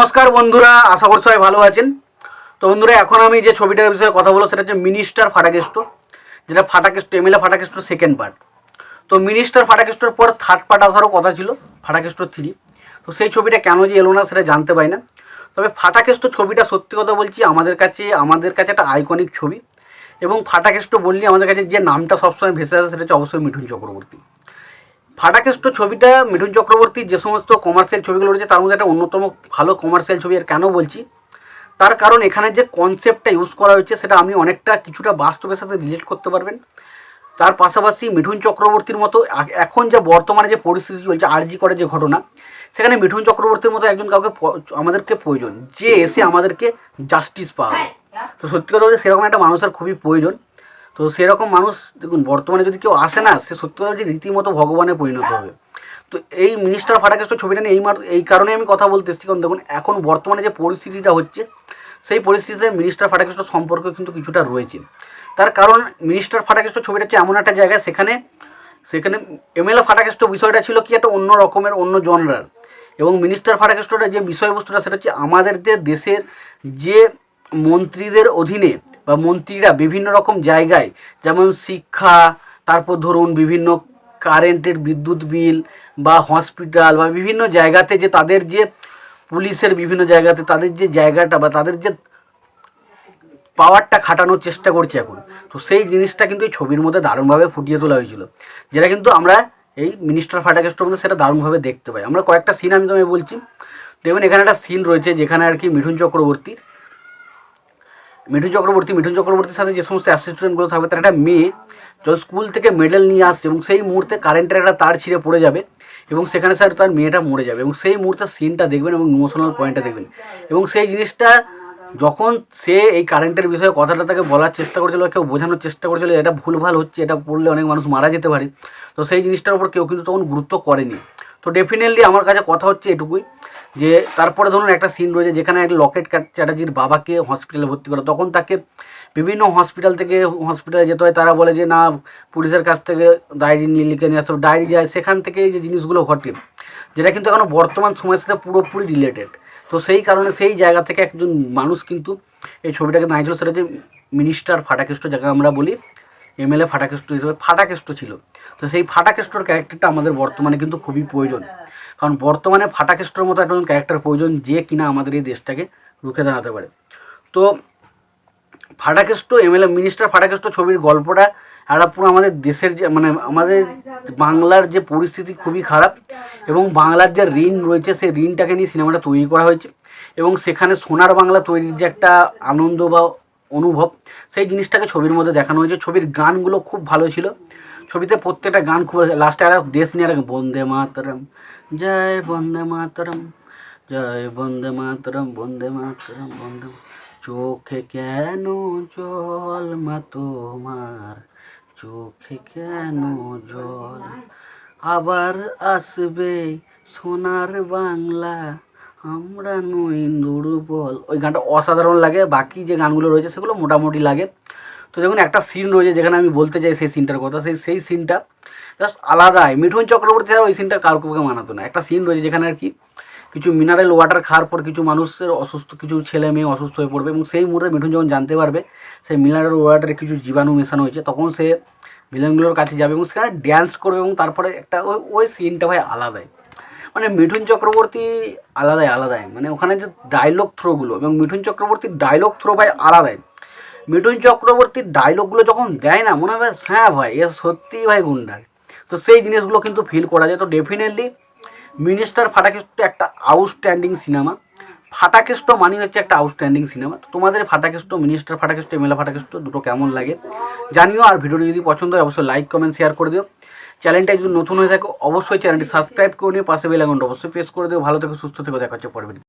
নমস্কার বন্ধুরা, আশা করছি সবাই ভালো আছেন। তো বন্ধুরা, এখন আমি যে ছবিটার বিষয়ে কথা বলব, সেটা হচ্ছে মিনিস্টার ফাটাকেষ্ট যেটা Fatakeshto MLA Fatakeshto second part তো মিনিস্টার ফাটাকেষ্টর পর থার্ড পার্ট আসারও কথা ছিল ফাটাকেষ্ট থ্রি তো সেই ছবিটা কেন যে এলো না, সেটা জানতে পারি না। তবে ফাটাকেষ্ট ছবিটা সত্যি কথা বলছি, আমাদের কাছে আমাদের কাছে একটা আইকনিক ছবি। এবং ফাটাকেষ্ট বললে আমাদের কাছে যে নামটা সবসময় ভেসে আসে, সেটা হচ্ছে অবশ্যই মিঠুন চক্রবর্তী। ফাটাকেষ্ট ছবিটা মিঠুন চক্রবর্তীর যে সমস্ত কমার্শিয়াল ছবিগুলো রয়েছে তার মধ্যে একটা অন্যতম ভালো কমার্শিয়াল ছবি আর কেন বলছি? তার কারণ এখানে যে কনসেপ্টটা ইউজ করা হয়েছে সেটা আপনি অনেকটা কিছুটা বাস্তবের সাথে রিলেট করতে পারবেন। তার পাশাপাশি মিঠুন চক্রবর্তীর মতো এখন যে বর্তমানে যে পরিস্থিতি চলছে আরজি করে যে ঘটনা সেখানে মিঠুন চক্রবর্তীর মতো একজন কাউকে আমাদেরকে প্রয়োজন যে এসে আমাদেরকে জাস্টিস পাওয়াবে তো সত্যি কথা বলতে সেরকম একটা মানুষের খুবই প্রয়োজন। তো সেরকম মানুষ দেখুন বর্তমানে যদি কেউ আসে না সে সত্যি যে রীতিমতো ভগবানে পরিণত হবে। তো এই মিনিস্টার ফাটাকেষ্ট ছবিটা নিয়ে এই এই কারণে আমি কথা বলতে এসেছি। কারণ দেখুন এখন বর্তমানে যে পরিস্থিতিটা হচ্ছে সেই পরিস্থিতিতে মিনিস্টার ফাটাকেষ্ট সম্পর্ক কিন্তু কিছুটা রয়েছে। তার কারণ মিনিস্টার ফাটাকেষ্ট ছবিটা হচ্ছে এমন একটা জায়গা সেখানে সেখানে এমএলএ ফাটাকেষ্ট বিষয়টা ছিল কি একটা অন্য রকমের অন্য জনরার। এবং মিনিস্টার ফাটাকেষ্টটা যে বিষয়বস্তুটা সেটা হচ্ছে আমাদের যে দেশের যে মন্ত্রীদের অধীনে বা মন্ত্রীরা বিভিন্ন রকম জায়গায়, যেমন শিক্ষা, তারপর ধরুন বিভিন্ন কারেন্টের বিদ্যুৎ বিল বা হসপিটাল বা বিভিন্ন জায়গাতে যে তাদের যে পুলিশের বিভিন্ন জায়গাতে তাদের যে জায়গাটা বা তাদের যে পাওয়ারটা খাটানোর চেষ্টা করছে এখন। তো সেই জিনিসটা কিন্তু এই ছবির মধ্যে দারুণভাবে ফুটিয়ে তোলা হয়েছিল। যেটা কিন্তু আমরা এই মিনিস্টার ফাটাকেস্টের মধ্যে সেটা দারুণভাবে দেখতে পাই। আমরা কয়েকটা সিন আমি তোমায় বলছি। দেখবেন এখানে একটা সিন রয়েছে যেখানে আর কি মিঠুন চক্রবর্তী মিঠুন চক্রবর্তী, মিঠুন চক্রবর্তীর সাথে যে সমস্ত অ্যাসিস্ট্যান্টগুলো থাকবে, তার একটা মেয়ে যখন স্কুল থেকে মেডেল নিয়ে আসছে এবং সেই মুহূর্তে কারেন্টের একটা তার ছিঁড়ে পড়ে যাবে এবং সেখানে স্যার তার মেয়েটা মরে যাবে এবং সেই মুহূর্তে সিনটা দেখবেন এবং ইমোশনাল পয়েন্টটা দেখবেন। এবং সেই জিনিসটা যখন সে এই কারেন্টের বিষয়ে কথাটা তাকে বলার চেষ্টা করেছিল, কেউ বোঝানোর চেষ্টা করেছিল, এটা ভুলভাল হচ্ছে, এটা পড়লে অনেক মানুষ মারা যেতে পারে, তো সেই জিনিসটার উপর কেউ কিন্তু তখন গুরুত্ব করেনি। তো ডেফিনেটলি আমার কাছে কথা হচ্ছে এটুকুই। যে তারপরে ধরুন একটা সিন রয়েছে যেখানে এক লকেট চ্যাটার্জির বাবাকে হসপিটালে ভর্তি করে। তখন তাকে বিভিন্ন হসপিটাল থেকে হসপিটালে যেতে হয়। তারা বলে যে, না, পুলিশের কাছ থেকে ডায়েরি নিয়ে লিখে নিয়ে আসতে হবে। ডায়েরি যায়, সেখান থেকে যে জিনিসগুলো ঘটে, যেটা কিন্তু এখনও বর্তমান সময়ের সাথে পুরোপুরি রিলেটেড তো সেই কারণে সেই জায়গা থেকে একজন মানুষ কিন্তু এই ছবিটাকে নাইছিল সেটা যে মিনিস্টার ফাটাকেষ্ট, যাকে আমরা বলি এমএলএ ফাটাকেষ্ট হিসেবে ফাটাকেষ্ট ছিল। তো সেই ফাটাকেষ্টর ক্যারেক্টারটা আমাদের বর্তমানে কিন্তু খুবই প্রয়োজন। কারণ বর্তমানে ফাটাকেষ্টর মতো একজন ক্যারেক্টার প্রয়োজন যে কিনা আমাদের এই দেশটাকে রুখে দাঁড়াতে পারে। তো ফাটাকেষ্ট এমএলএ মিনিস্টার ফাটাকেষ্ট ছবির গল্পটা একটা পুরো আমাদের দেশের যে মানে আমাদের বাংলার যে পরিস্থিতি খুবই খারাপ এবং বাংলার যে ঋণ রয়েছে সেই ঋণটাকে নিয়ে সিনেমাটা তৈরি করা হয়েছে এবং সেখানে সোনার বাংলা তৈরির যে একটা আনন্দ বা অনুভব সেই জিনিসটাকে ছবির মধ্যে দেখানো হয়েছে। ছবির গানগুলো খুব ভালো ছিল। ছবিতে প্রত্যেকটা গান খুব লাস্টে একটা দেশ নিয়ে একটা বন্দে মাতরম। জয় বন্দে মাতরম, জয় বন্দে মাতরম বন্দে মাতরম, বন্দে চোখে কেন জল মা তোমার? চোখে কেন জল? আবার আসবে সোনার বাংলা। আমরা নই দুর্বল। ওই গানটা অসাধারণ লাগে। বাকি যে গানগুলো রয়েছে সেগুলো মোটামুটি লাগে। তো দেখুন একটা সিন রয়েছে যেখানে আমি বলতে চাই সেই সিনটার কথা। সেই সেই সিনটা জাস্ট আলাদাই মিঠুন চক্রবর্তী ছাড়া ওই সিনটা কাউকে মানাতো না। একটা সিন রয়েছে যেখানে আর কি কিছু মিনারেল ওয়াটার খাওয়ার পর কিছু মানুষের অসুস্থ, কিছু ছেলে মেয়ে অসুস্থ হয়ে পড়বে এবং সেই মুহূর্তে মিঠুন যখন জানতে পারবে সেই মিনারেল ওয়াটারে কিছু জীবাণু মেশানো হয়েছে, তখন সে ভিলেনগুলোর কাছে যাবে এবং সেখানে ড্যান্স করবে এবং তারপরে একটা ওই ওই সিনটা ভাই আলাদাই। মানে মিঠুন চক্রবর্তী আলাদাই আলাদাই। মানে ওখানে যে ডায়লগ থ্রোগুলো এবং মিঠুন চক্রবর্তীর ডায়লগ থ্রো ভাই আলাদাই। মিঠুন চক্রবর্তীর ডায়লগগুলো যখন দেয় না, মনে হবে হ্যাঁ ভাই, এ সত্যিই ভাই গুন্ডার তো সেই জিনিসগুলো কিন্তু ফিল করা যায়। তো ডেফিনেটলি মিনিস্টার ফাটাকেষ্ট একটা আউটস্ট্যান্ডিং সিনেমা ফাটাকেষ্ট মানে হচ্ছে একটা আউটস্ট্যান্ডিং সিনেমা তো তোমাদের ফাটাকেষ্ট মিনিস্টার ফাটাকেষ্ট এমএলএ ফাটাকেষ্ট দুটো কেমন লাগে জানিও। আর ভিডিওটি যদি পছন্দ হয়, অবশ্যই লাইক কমেন্ট শেয়ার করে দিও। চ্যানেলটা যদি নতুন হয়ে থাকে, অবশ্যই চ্যানেলটি সাবস্ক্রাইব করে নিও। পাশে বেল আইকনটা অবশ্যই প্রেস করে দিও। ভালো থেকে, সুস্থ থেকে। দেখা হচ্ছে পরবর্তী